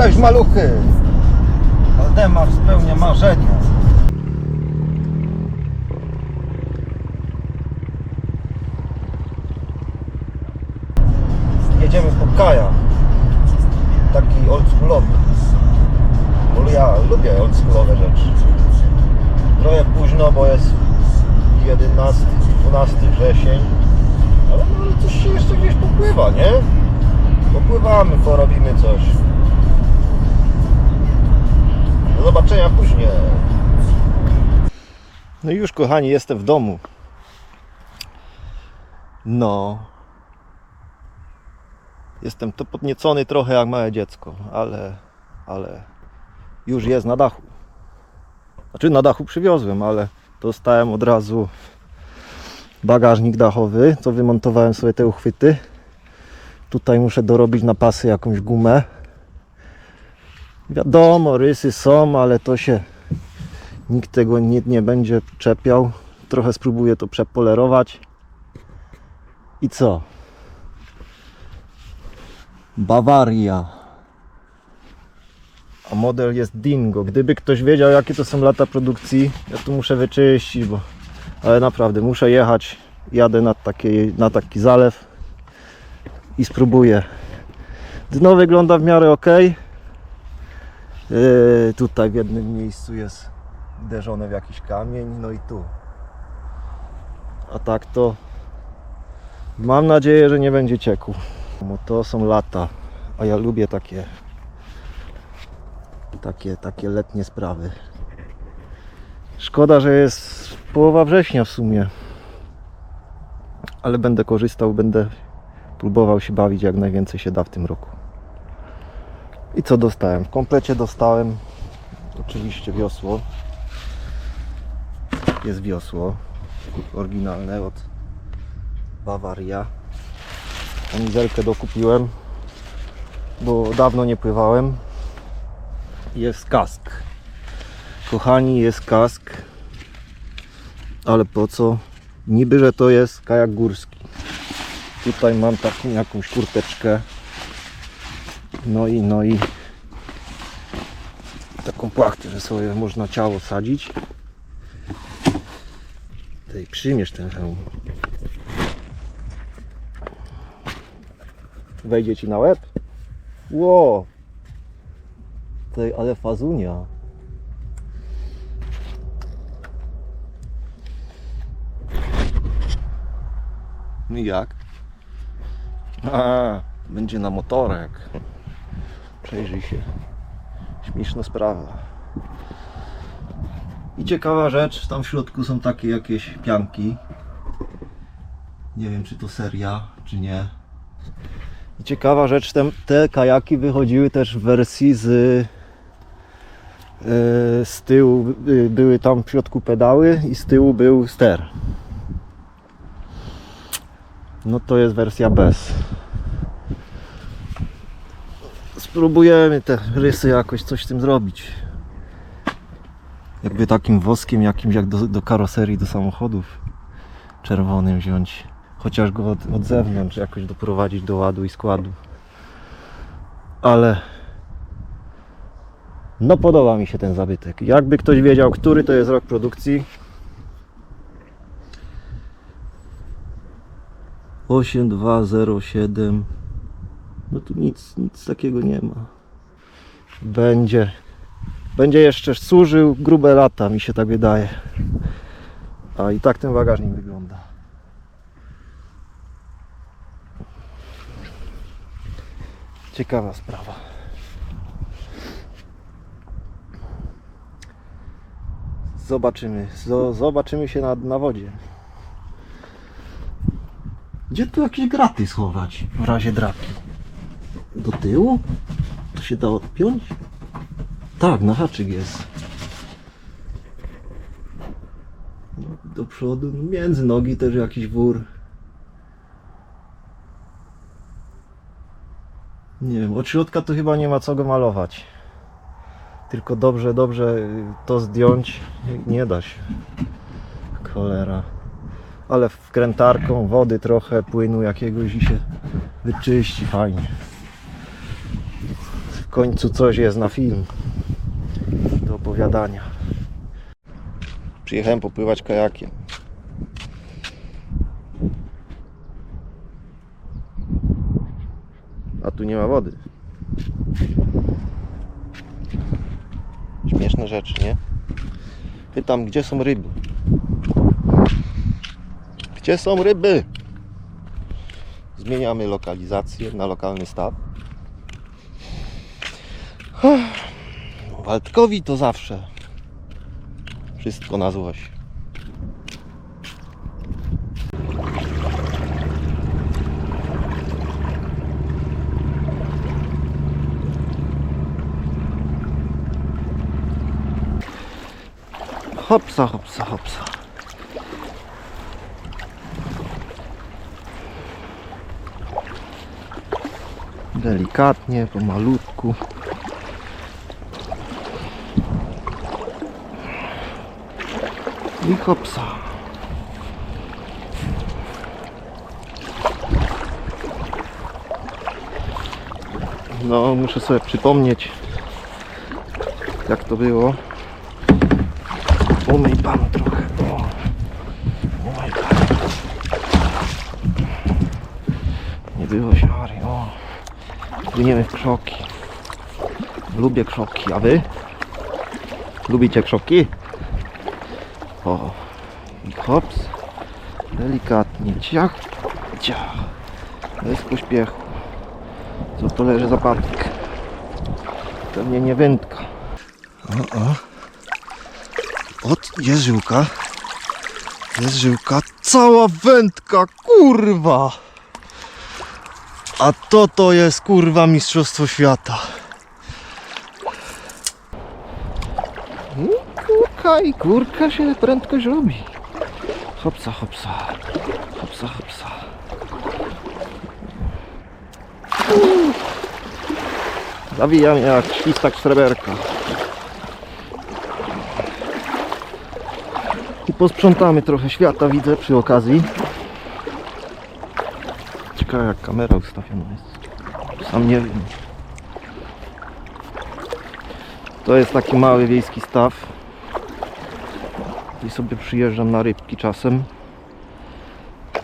Cześć maluchy! Waldemar spełnia marzenia. Jedziemy po Kaja. Taki oldschoolowy. Bo ja lubię oldschoolowe rzeczy. Trochę późno, bo jest 11, 12 wrzesień. Ale może coś się jeszcze gdzieś popływa, nie? Popływamy, porobimy coś. Do zobaczenia później. No już kochani, jestem w domu. No. Jestem to podniecony trochę jak małe dziecko, ale, ale już jest na dachu. Znaczy na dachu przywiozłem, ale dostałem od razu bagażnik dachowy, co wymontowałem sobie te uchwyty. Tutaj muszę dorobić na pasy jakąś gumę. Wiadomo, rysy są, ale to się nikt tego nie, nie będzie czepiał. Trochę spróbuję to przepolerować. I co? Bawaria. A model jest Dingo. Gdyby ktoś wiedział, jakie to są lata produkcji, ja tu muszę wyczyścić, bo ale naprawdę muszę jechać. Jadę na, takie, na taki zalew i spróbuję. Dno wygląda w miarę ok. Yy, tutaj w jednym miejscu jest uderzone w jakiś kamień, no i tu. A tak to mam nadzieję, że nie będzie cieku. Bo to są lata, a ja lubię takie takie, takie letnie sprawy. Szkoda, że jest połowa września w sumie. Ale będę korzystał, będę próbował się bawić jak najwięcej się da w tym roku. I co dostałem? W komplecie dostałem oczywiście wiosło. Jest wiosło oryginalne od Bawaria. Kamizelkę dokupiłem, bo dawno nie pływałem. Jest kask. Kochani, jest kask. Ale po co? Niby, że to jest kajak górski. Tutaj mam taką jakąś kurteczkę. No i, no i taką płachtę, że sobie można ciało sadzić. Tej przyjmiesz ten hełm. Wejdzie ci na łeb? Ło! Tej, ale fazunia. No jak? A, będzie na motorek. Przejrzyj się. Śmieszna sprawa. I ciekawa rzecz, tam w środku są takie jakieś pianki. Nie wiem, czy to seria, czy nie. I ciekawa rzecz, te, te kajaki wychodziły też w wersji z, yy, z tyłu, yy, były tam w środku pedały i z tyłu był ster. No to jest wersja bez. Spróbujemy te rysy jakoś coś z tym zrobić. Jakby takim woskiem jakimś jak do, do karoserii, do samochodów czerwonym wziąć. Chociaż go od, od zewnątrz jakoś doprowadzić do ładu i składu. Ale no podoba mi się ten zabytek. Jakby ktoś wiedział, który to jest rok produkcji. 8207 No tu nic, nic takiego nie ma. Będzie będzie jeszcze służył grube lata, mi się tak wydaje. A i tak ten bagażnik wygląda. Ciekawa sprawa. Zobaczymy. zo- Zobaczymy się na, na wodzie. Gdzie tu jakieś graty schować w razie drapki? Do tyłu? To się da odpiąć? Tak, na haczyk jest. Do przodu, no, między nogi też jakiś wór. Nie wiem, od środka to chyba nie ma co go malować. Tylko dobrze, dobrze to zdjąć nie da się. Cholera. Ale wkrętarką wody trochę, płynu jakiegoś i się wyczyści fajnie. Końcu coś jest na film do opowiadania. Przyjechałem popływać kajakiem. A tu nie ma wody. Śmieszne rzeczy, nie? Pytam, gdzie są ryby? Gdzie są ryby? Zmieniamy lokalizację na lokalny staw. Waldkowi to zawsze wszystko na złość. Hopsa, hopsa, hopsa. Delikatnie, pomalutku. I. No, muszę sobie przypomnieć, jak to było. Umyj pan trochę. O. Umyj pan. Nie było się Mary. O. Płyniemy w krzoki. Lubię krzoki, a wy? Lubicie krzoki? O. I hops. Delikatnie. Ciach. Ciach. Bez pośpiechu. Co to leży za patyk? Pewnie nie wędka. O, o. Ot, jest żyłka. Jest żyłka. Cała wędka, kurwa! A to to jest kurwa mistrzostwo świata. No, Kurka i kurka się prędkość robi. Hopsa, hopsa. Hopsa, hopsa. Zawijam jak świstak sreberka. I posprzątamy trochę świata, widzę przy okazji. Ciekawe jak kamera ustawiona jest. Sam nie wiem. To jest taki mały wiejski staw. I sobie przyjeżdżam na rybki czasem.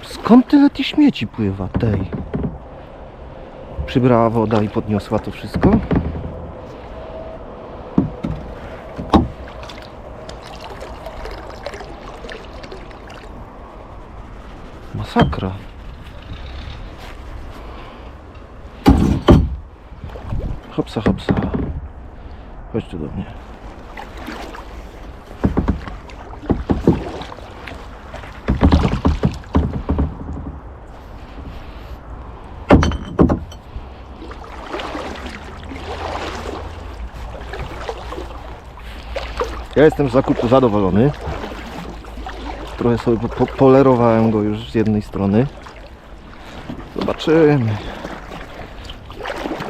Skąd tyle tych śmieci pływa tej? Przybrała woda i podniosła to wszystko? Masakra. Hopsa, hopsa. Chodź tu do mnie. Ja jestem z zakupu zadowolony. Trochę sobie po- po polerowałem go już z jednej strony. Zobaczymy.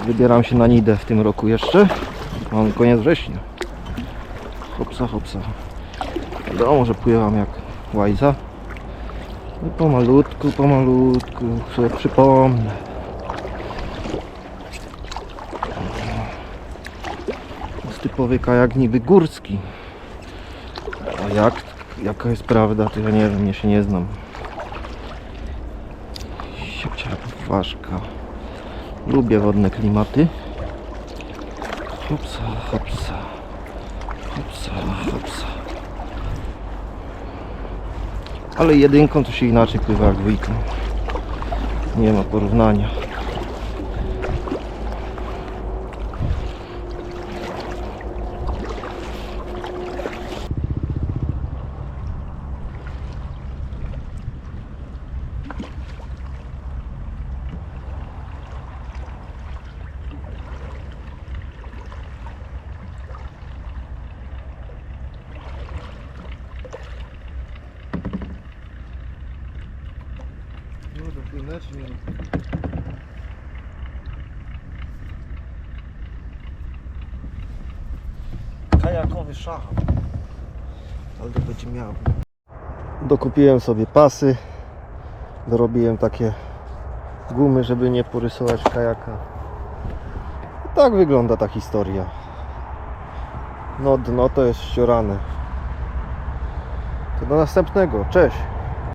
Wybieram się na Nidę w tym roku jeszcze. Mam koniec września. Hopsa, hopsa. Wiadomo, że pływam jak łajza. No pomalutku, pomalutku sobie przypomnę. Jest typowy kajak niby górski. Jak, jaka jest prawda, to ja nie wiem, ja się nie znam. Siecia, ważka. Lubię wodne klimaty. Hopsa, hopsa. Hopsa, hopsa. Ale jedynką to się inaczej pływa jak dwójką. Nie ma porównania. Dopłynę czy nie? Kajakowy szach. Ale będzie miał. Dokupiłem sobie pasy. Dorobiłem takie gumy, żeby nie porysować kajaka. tak wygląda ta historia. No dno to jest ściorane. To do następnego. Cześć.